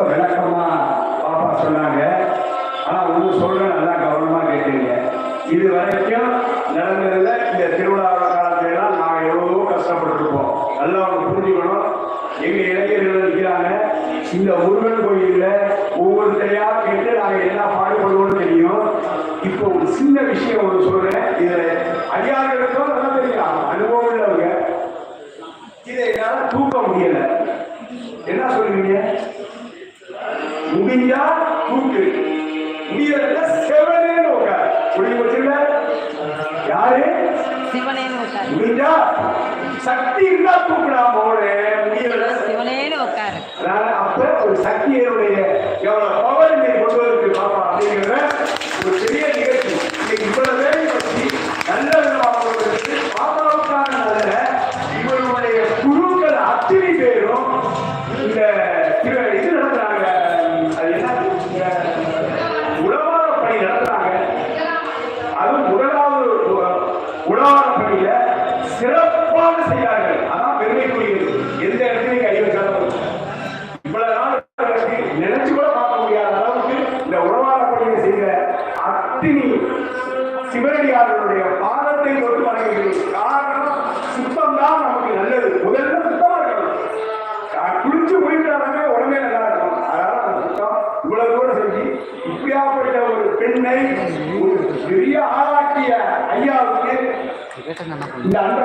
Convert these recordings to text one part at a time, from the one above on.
ரொம்ப விளக்கமா பாப்பா சொன்னாங்க. ஆனா ஒன்று சொல்ற நல்லா கவனமா கேட்டீங்க. இது வரைக்கும் நடந்ததுல இந்த திருவிழா காலத்துல எல்லாம் நாங்க எவ்வளவோ கஷ்டப்பட்டிருப்போம். நல்லா அவங்க புரிஞ்சுக்கணும். எங்க இளைஞர்கள் நிற்கிறாங்க இந்த முருகன் கோயில்ல ஒவ்வொருத்தரையா கேட்டு நாங்க என்ன பாடுபடுவோம்னு தெரியும். இப்போ ஒரு சின்ன விஷயம் ஒன்று சொல்றேன். இதுல ஐயாயிரத்துக்கும் நல்லா தெரியும். அனுபவம் உள்ளவங்க. இதை என்னால தூக்க முடியல. என்ன சொல்றீங்க முடிஞ்சா தூக்கு முடியல செவனே உட்கார் புரிய வச்சுல யாரு? சிவனேன்னு உட்காரு முடிஞ்சா சக்தி இருந்தா தூக்கலாம் போல முடியல சிவனேன்னு உட்காரு அதனால அப்ப ஒரு சக்தியினுடைய எவ்வளவு பவர் இன்னைக்கு கொண்டு வந்து பாப்பா அப்படிங்கிற ஒரு பெரிய நிகழ்ச்சி இன்னைக்கு இவ்வளவு பேரை வச்சு நல்ல விதமானவர்களுக்கு பாப்பாவுக்கான நல்ல இவருடைய குழுக்கள் அத்தனை பேரும் இந்த திரு- இது நடத்துறாங்க அது என்ன இந்த உழவார பணி நடத்துறாங்க அதுவும் முதலாவது உழவார பணியில சிறப்பாக செய்யார்கள் அதான் பெருமைக்குரியது. எந்த இடத்துலையும் கை வைக்காத இவ்வளவு நாள் நினைச்சு கூட பார்க்க முடியாத அளவுக்கு இந்த உறவாட பணியை செய்த அத்தினி சிவனடியார்களுடைய பாதத்தை தொட்டு வணங்குகிறேன் காரணம் சுத்தம் தான் நமக்கு நல்லது. முதல்ல சுத்தமா இருக்கணும். குளிச்சு போயிட்டாலுமே உடனே நல்லா இருக்கும் அதனால அந்த சுத்தம் இவ்வளவு தூரம் செஞ்சு இப்படியாப்பட்ட ஒரு பெண்ணை ஒரு பெரிய ஆளாக்கிய ஐயாவுக்கு இந்த அன்பை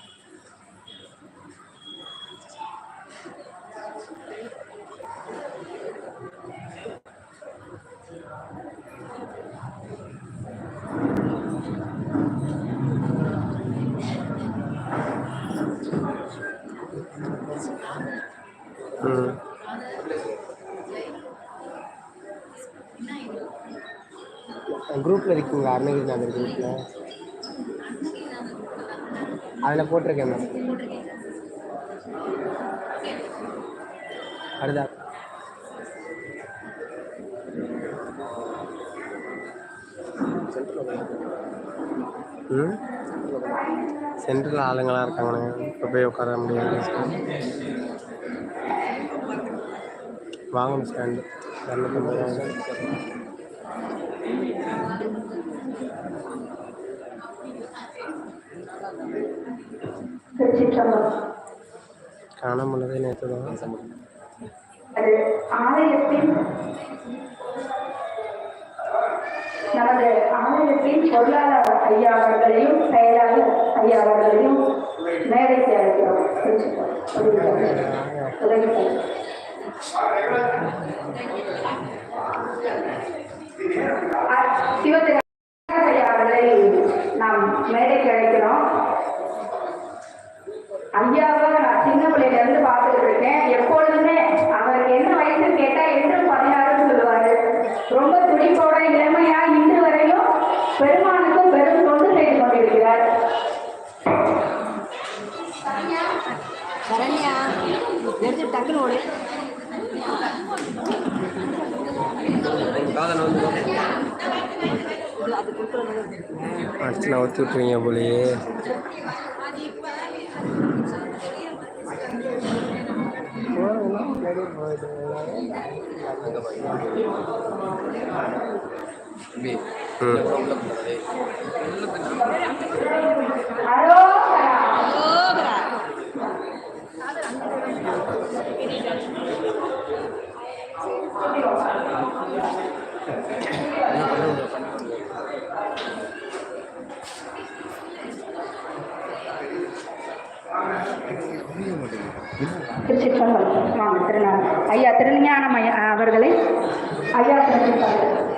அருணகிரி இருக்கீங்களா குரூப்பில் அதில் போட்டிருக்கேன் மேம் அடுதா ம்? சென்ட்ரல் ஆளுங்களாம் இருக்காங்கண்ணே இப்போ போய் உட்கார முடியாது. வாங்கணும் ஸ்டாண்டு இரநூத்தம்பது காணாமலதே நேற்று தான். அது ஆலயத்தின் நமது ஆலயத்தின் பொருளாதார ஐயா அவர்களையும் செயலாளர் ஐயா அவர்களையும் மேடைக்கு அழைக்கிறோம் திருச்சிற்றம்பலம். ஐயா அவர்களை நாம் மேடைக்கு அழைக்கிறோம். ஐயாவை நான் சின்ன பிள்ளையில இருந்து பார்த்துட்டு இருக்கேன் எப்பொழுதுமே அவருக்கு என்ன வயசுன்னு கேட்டா என்றும் பதினாறுன்னு சொல்லுவாரு ரொம்ப துடிப்போட இளமையா இன்று வரையும் பெருமானுக்கும் பெரும் தொண்டு செய்து கொண்டிருக்கிறார் சரண்யா எடுத்து டக்குன்னு ஓடு அடிச்சு நான் ஒத்தி விட்டுருவீங்க போலயே அரோகரா அரோகரா திருச்சிற்றம்பலம். வாங்க திருநாள். ஐயா திருஞானம் ஐயா அவர்களை ஐயா திருச்சிற்றம்பலம்.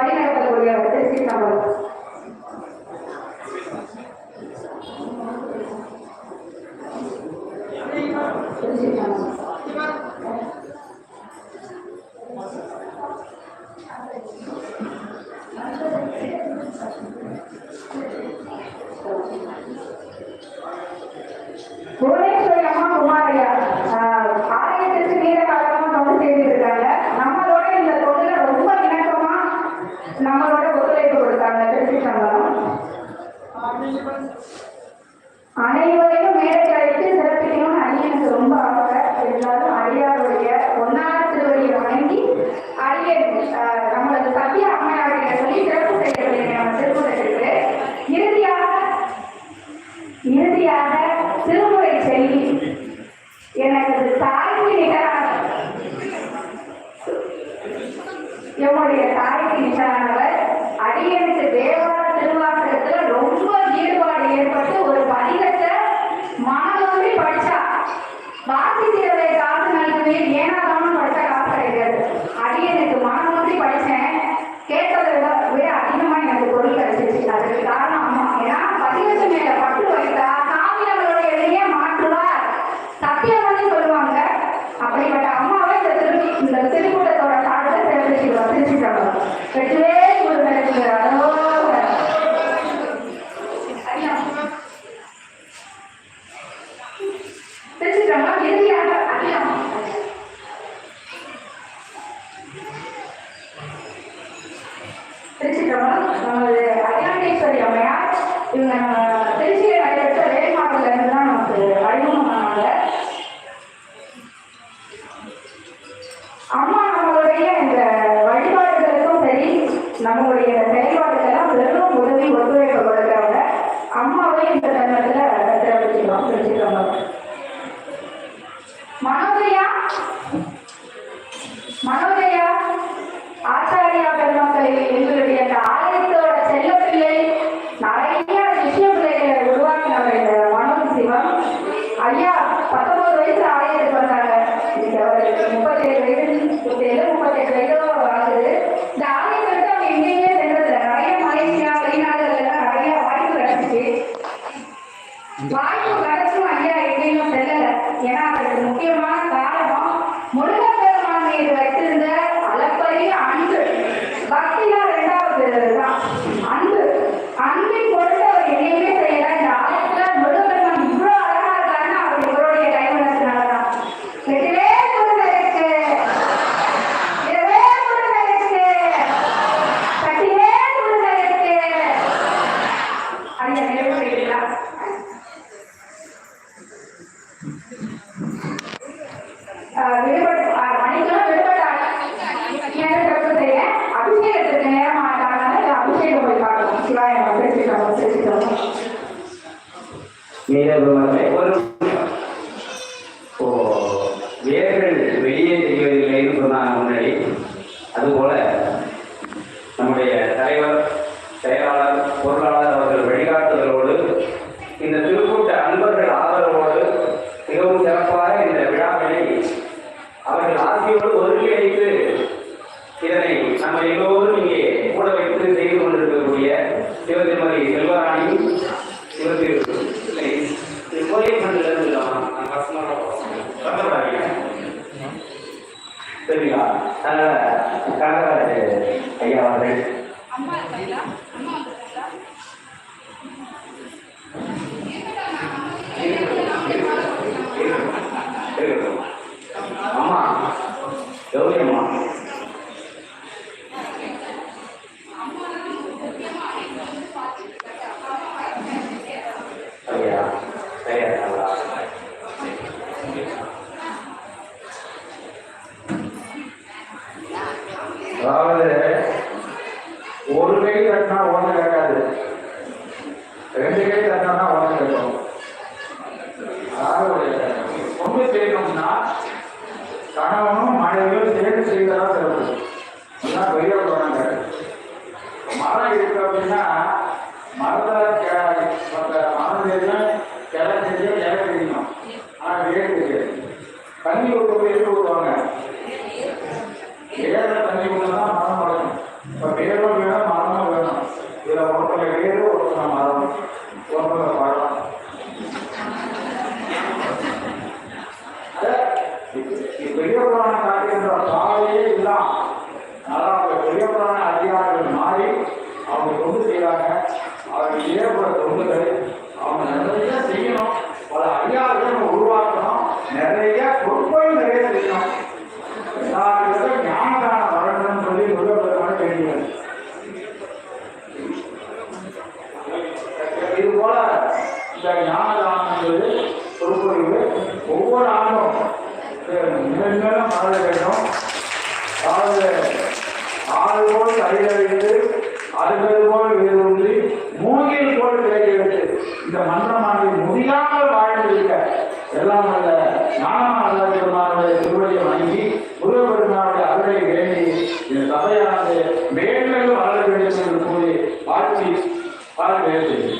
página que. எடுத்து சிறப்பிக்கணும்னு அடியனுக்கு ரொம்ப ஆசை. எல்லாரும் அடியாருடைய ஒன்னாவது திருவடியை வணங்கி அடியன் நம்மளது சத்திய அம்மையாருடைய சொல்லி para. தண்ணி ஒரு தொகையை ஊற்றுவாங்க மேலே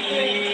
Thank you.